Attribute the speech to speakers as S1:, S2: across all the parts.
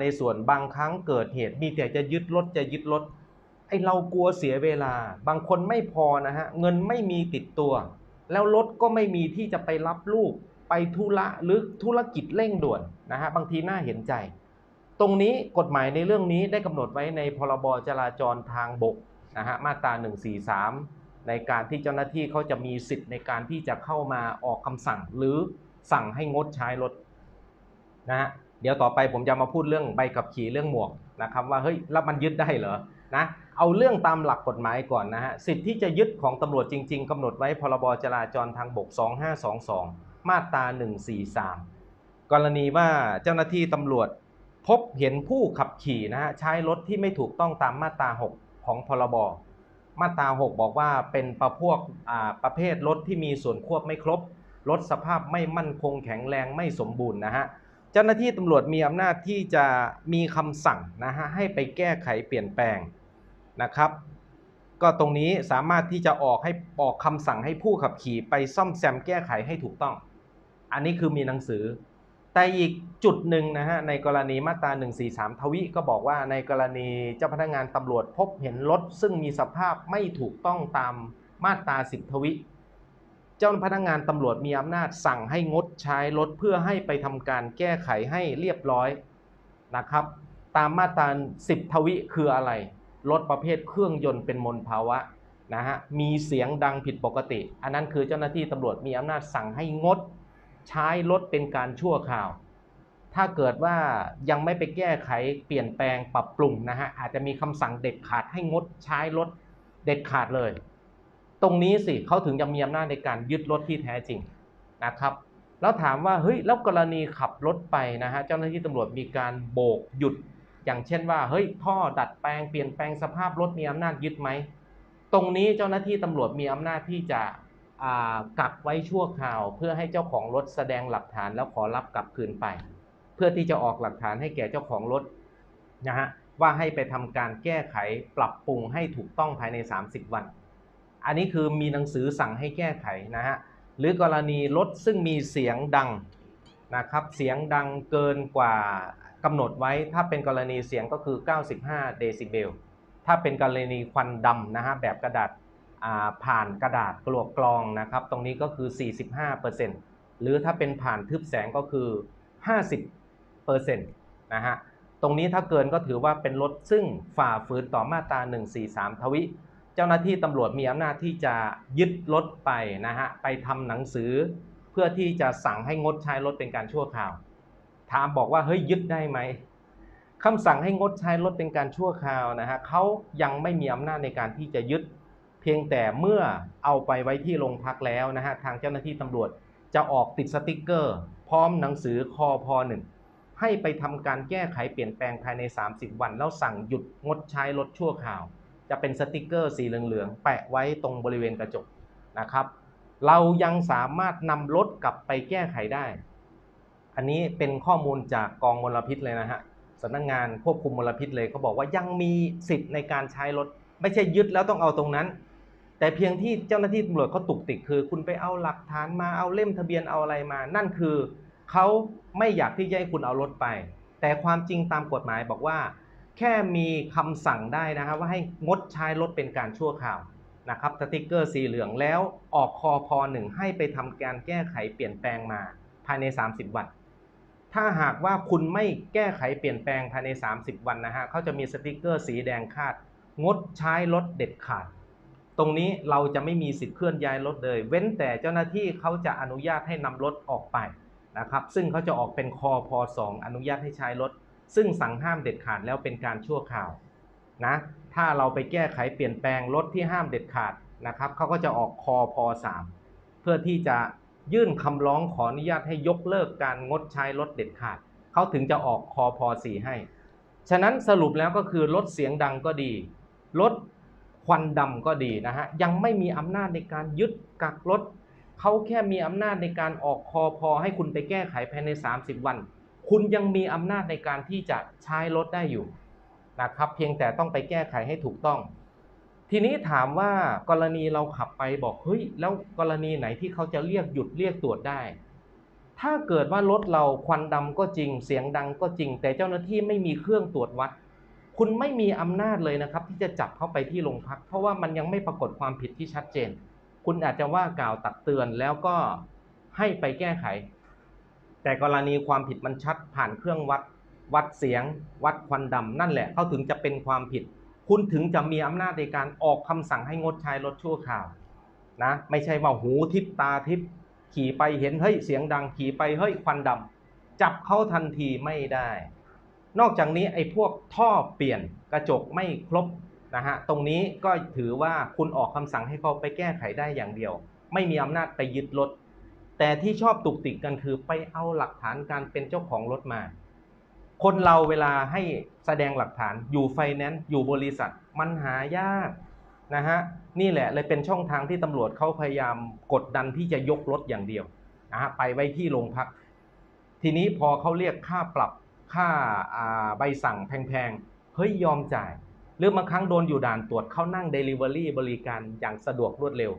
S1: ในส่วนบางครั้งเกิดเหตุมีแต่จะยึดรถจะยึดรถไอเรากลัวเสียเวลา บางคนไม่พอนะฮะเงินไม่มีติดตัว แล้วรถก็ไม่มีที่จะไปรับลูกไปธุระหรือธุรกิจเร่งด่วนนะฮะบางทีน่าเห็นใจ ตรงนี้กฎหมายในเรื่องนี้ได้กำหนดไว้ในพรบจราจรทางบกนะฮะมาตรา 143 ในการที่เจ้าหน้าที่เขาจะมีสิทธิ์ในการที่จะเข้ามาออกคำสั่งหรือสั่งให้งดใช้รถนะฮะ เดี๋ยวต่อไปผมจะมาพูดเรื่องใบขับขี่เรื่องหมวกนะครับว่าเฮ้ยแล้วมันยึดได้เหรอนะเอาเรื่องตามหลักกฎหมายก่อนนะฮะสิทธิ์ที่จะยึดของตำรวจจริง ๆกำหนดไว้พรบจราจรทางบก 2522 มาตรา 143 กรณีว่าเจ้าหน้าที่ตำรวจพบเห็นผู้ขับขี่นะฮะใช้รถที่ไม่ถูกต้องตามมาตรา 6 ของพรบมาตรา 6 บอกว่าเป็นประพวกอ่าประเภทรถที่มีส่วนควบไม่ครบรถสภาพไม่มั่นคงแข็งแรงไม่สมบูรณ์นะฮะ จ้าหน้าที่ตำรวจมีอำนาจที่จะมีคำสั่งนะฮะให้ไปแก้ไขเปลี่ยนแปลงนะครับ ก็ตรงนี้สามารถที่จะออกให้ออกคำสั่งให้ผู้ขับขี่ไปซ่อมแซมแก้ไขให้ถูกต้อง อันนี้คือมีหนังสือ แต่อีกจุดหนึ่งนะฮะในกรณีมาตรา 143 ทวิก็บอกว่าในกรณีเจ้าพนักงานตำรวจพบเห็นรถซึ่งมีสภาพไม่ถูกต้องตามมาตรา 10 ทวิ เจ้าพนักงานตำรวจมีอำนาจสั่งให้งดใช้รถเพื่อให้ไปทำการแก้ไขให้เรียบร้อยนะครับ ตามมาตรา10 ทวิคืออะไร รถประเภทเครื่องยนต์เป็นมลภาวะนะฮะมีเสียงดังผิดปกติ อันนั้นคือเจ้าหน้าที่ตำรวจมีอำนาจสั่งให้งด ใช้รถเป็นการชั่วคราว ถ้าเกิดว่ายังไม่ไปแก้ไขเปลี่ยนแปลงปรับปรุงนะฮะอาจจะมีคำสั่งเด็ดขาดให้งดใช้รถเด็ดขาดเลย ตรงนี้สิเขาถึงจะมีอำนาจในการยึดรถที่แท้จริงนะครับ แล้วถามว่าเฮ้ยแล้วกรณีขับรถไปนะฮะเจ้าหน้าที่ตำรวจมีการโบกหยุด อย่างเช่นว่าเฮ้ยท่อดัดแปลงเปลี่ยนแปลงสภาพรถมีอำนาจยึดไหมตรงนี้เจ้าหน้าที่ตำรวจมีอำนาจที่จะกักไว้ชั่วคราว เพื่อให้เจ้าของรถแสดงหลักฐานแล้วขอรับกลับคืนไป เพื่อที่จะออกหลักฐานให้แก่เจ้าของรถนะฮะว่าให้ไปทำการแก้ไขปรับปรุงให้ถูกต้องภายใน 30 วัน อันนี้คือมีหนังสือสั่งให้แก้ไขนะฮะ หรือกรณีรถซึ่งมีเสียงดังนะครับ เสียงดังเกินกว่ากำหนดไว้ ถ้าเป็นกรณีเสียงก็คือ 95 เดซิเบล ถ้าเป็นกรณีควันดำนะฮะแบบกระดาษาผ่านกระดาษกลวกกรองนะครับ ตรงนี้ก็คือ 45%หรือถ้าเป็นผ่านทึบแสงก็คือ 50%นะฮะ ตรงนี้ถ้าเกินก็ถือว่าเป็นรถซึ่งฝ่าฝืนต่อมาตรา 143 ทวิ เจ้าหน้าที่ตำรวจมีอำนาจที่จะยึดรถไปนะฮะไปทำหนังสือ เพื่อที่จะสั่งให้งดใช้รถเป็นการชั่วคราว ถามบอกว่าเฮ้ยยึดได้ไหมคำสั่งให้งดใช้รถเป็นการชั่วคราวนะฮะเขายังไม่มีอำนาจในการที่จะยึด เพียงแต่เมื่อเอาไปไว้ที่โรงพักแล้วนะฮะทางเจ้าหน้าที่ตำรวจจะออกติดสติกเกอร์ พร้อมหนังสือคอพหนึ่งให้ไปทำการแก้ไขเปลี่ยนแปลงภายใน 30 วัน แล้วสั่งหยุดงดใช้รถชั่วคราว จะเป็นสติกเกอร์สีเหลืองๆ แปะไว้ตรงบริเวณกระจกนะครับ เรายังสามารถนำรถกลับไปแก้ไขได้ อันนี้เป็นข้อมูลจากกองมลพิษเลยนะฮะสำนักงานควบคุมมลพิษเลยเขาบอกว่ายังมีสิทธิ์ในการใช้รถ ไม่ใช่ยึดแล้วต้องเอาตรงนั้น แต่เพียงที่เจ้าหน้าที่ตำรวจเขาตุกติกคือ คุณไปเอาหลักฐานมาเอาเล่มทะเบียนเอาอะไรมา นั่นคือเขาไม่อยากที่จะให้คุณเอารถไป แต่ความจริงตามกฎหมายบอกว่า แค่มีคำสั่งได้นะครับว่าให้งดใช้รถเป็นการชั่วคราวนะครับสติกเกอร์สีเหลืองแล้วออกคอพหนึ่งให้ไปทำการแก้ไขเปลี่ยนแปลงมาภายใน 30 วัน ถ้าหากว่าคุณไม่แก้ไขเปลี่ยนแปลงภายใน 30 วันนะฮะเขาจะมีสติกเกอร์สีแดงคาด งดใช้รถเด็ดขาด ตรงนี้เราจะไม่มีสิทธิ์เคลื่อนย้ายรถเลย เว้นแต่เจ้าหน้าที่เขาจะอนุญาตให้นำรถออกไปนะครับซึ่งเขาจะออกเป็นคอพ2อนุญาตให้ใช้รถ ซึ่งสั่งห้ามเด็ดขาดแล้วเป็นการชั่วคราวนะถ้าเราไปแก้ไขเปลี่ยนแปลงรถที่ห้ามเด็ดขาดนะครับเขาก็จะออกคอพ3เพื่อที่จะยื่นคำร้องขออนุญาตให้ยกเลิกการงดใช้รถเด็ดขาดเขาถึงจะออกคอพ4ให้ ฉะนั้นสรุปแล้วก็คือลดเสียงดังก็ดี ลดควันดำก็ดีนะฮะยังไม่มีอำนาจในการยึดกักรถเขาแค่มีอำนาจในการออกคอพอให้คุณไปแก้ไขภายใน 30 วัน คุณยังมีอำนาจในการที่จะใช้รถได้อยู่นะครับ เพียงแต่ต้องไปแก้ไขให้ถูกต้อง ทีนี้ถามว่ากรณีเราขับไปบอกเฮ้ยแล้วกรณีไหนที่เขาจะเรียกหยุดเรียกตรวจได้ ถ้าเกิดว่ารถเราควันดำก็จริง เสียงดังก็จริง แต่เจ้าหน้าที่ไม่มีเครื่องตรวจวัด คุณไม่มีอำนาจเลยนะครับ ที่จะจับเข้าไปที่โรงพัก เพราะว่ามันยังไม่ปรากฏความผิดที่ชัดเจน คุณอาจจะว่ากล่าวตักเตือนแล้วก็ให้ไปแก้ไข แต่กรณีความผิดมันชัดผ่านเครื่องวัด วัดเสียง วัดควันดำนั่นแหละเขาถึงจะเป็นความผิด คุณถึงจะมีอำนาจในการออกคำสั่งให้งดใช้รถชั่วคราวนะไม่ใช่ว่าหูทิพตาทิพขี่ไปเห็นเฮ้ยเสียงดังขี่ไปเฮ้ยควันดำจับเขาทันทีไม่ได้ นอกจากนี้ไอ้พวกท่อเปลี่ยนกระจกไม่ครบนะฮะตรงนี้ก็ถือว่าคุณออกคำสั่งให้เขาไปแก้ไขได้อย่างเดียว ไม่มีอำนาจไปยึดรถ แต่ที่ชอบตุกติกกันคือไปเอาหลักฐานการเป็นเจ้าของรถมา คนเราเวลาให้แสดงหลักฐานอยู่ไฟแนนซ์อยู่บริษัทมันหายากนะฮะนี่แหละเลยเป็นช่องทางที่ตำรวจเขาพยายามกดดันที่จะยกรถอย่างเดียวนะฮะไปไว้ที่โรงพัก ทีนี้พอเขาเรียกค่าปรับค่าาใบสั่งแพงๆเฮ้ยยอมจ่าย หรือบางครั้งโดนอยู่ด่านตรวจเขานั่ง Delivery บริการอย่างสะดวกรวดเร็ว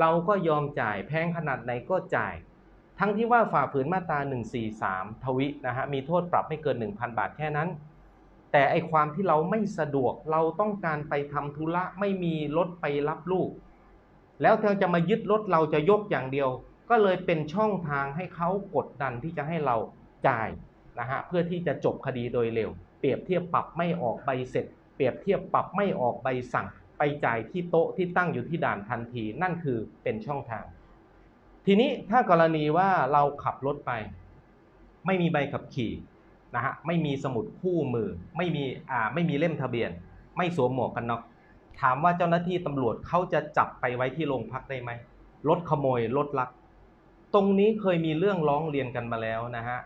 S1: เราก็ยอมจ่ายแพงขนาดไหนก็จ่าย ทั้งที่ว่าฝ่าฝืนมาตรา 143 ทวินะฮะมีโทษปรับไม่เกิน 1,000 บาทแค่นั้น แต่ไอความที่เราไม่สะดวกเราต้องการไปทำธุระไม่มีรถไปรับลูก แล้วเธอจะมายึดรถเราจะยกอย่างเดียว ก็เลยเป็นช่องทางให้เขากดดันที่จะให้เราจ่ายนะฮะเพื่อที่จะจบคดีโดยเร็ว เปรียบเทียบปรับไม่ออกใบเสร็จ เปรียบเทียบปรับไม่ออกใบสั่ง ไปจ่ายที่โต๊ะที่ตั้งอยู่ที่ด่านทันที นั่นคือเป็นช่องทาง ทีนี้ถ้ากรณีว่าเราขับรถไป ไม่มีใบขับขี่นะฮะไม่มีสมุดคู่มือ ไม่มีอ่าไม่มีเล่มทะเบียน ไม่สวมหมวกกันน็อกถามว่าเจ้าหน้าที่ตำรวจเขาจะจับไปไว้ที่โรงพักได้ไหมรถขโมยรถลัก ตรงนี้เคยมีเรื่องร้องเรียนกันมาแล้วนะฮะ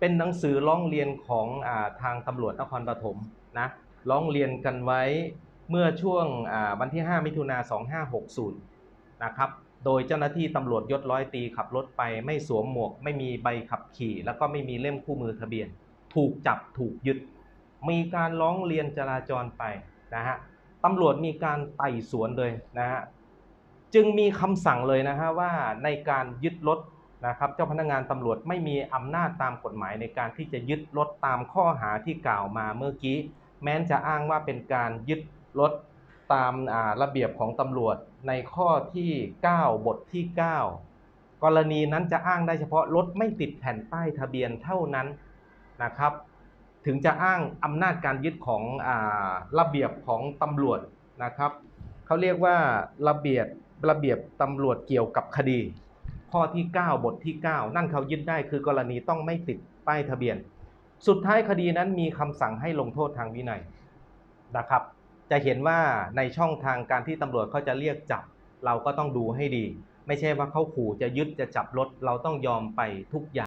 S1: เป็นหนังสือร้องเรียนของอาทางตำรวจนครปฐมนะร้องเรียนกันไว้ เมื่อช่วงวันที่ 5 มิถุนา2560 นะครับ โดยเจ้าหน้าที่ตำรวจยศร้อยตีขับรถไปไม่สวมหมวก ไม่มีใบขับขี่ แล้วก็ไม่มีเล่มคู่มือทะเบียน ถูกจับถูกยึด มีการร้องเรียนจราจรไปนะฮะตำรวจมีการไต่สวนเลยนะฮะจึงมีคำสั่งเลยนะฮะว่าในการยึดรถนะครับเจ้าพนักงานตำรวจไม่มีอำนาจตามกฎหมายในการที่จะยึดรถตามข้อหาที่กล่าวมาเมื่อกี้ แม้นจะอ้างว่าเป็นการยึด รถตามาระเบียบของตำรวจในข้อที่ 9 บทที่ 9 กรณีนั้นจะอ้างได้เฉพาะรถไม่ติดแผ่นป้ายทะเบียนเท่านั้นนะครับ ถึงจะอ้างอำนาจการยึดของอาระเบียบของตำรวจนะครับเขาเรียกว่าระเบียบระเบียบตำรวจเกี่ยวกับคดี ข้อที่ 9 บทที่ 9 นั่นเขายึดได้คือกรณีต้องไม่ติดป้ายทะเบียน สุดท้ายคดีนั้นมีคำสั่งให้ลงโทษทางวินัยนะครับ จะเห็นว่าในช่องทางการที่ตำรวจเขาจะเรียกจับ เราก็ต้องดูให้ดี ไม่ใช่ว่าเขาขู่จะยึดจะจับรถเราต้องยอมไปทุกอย่าง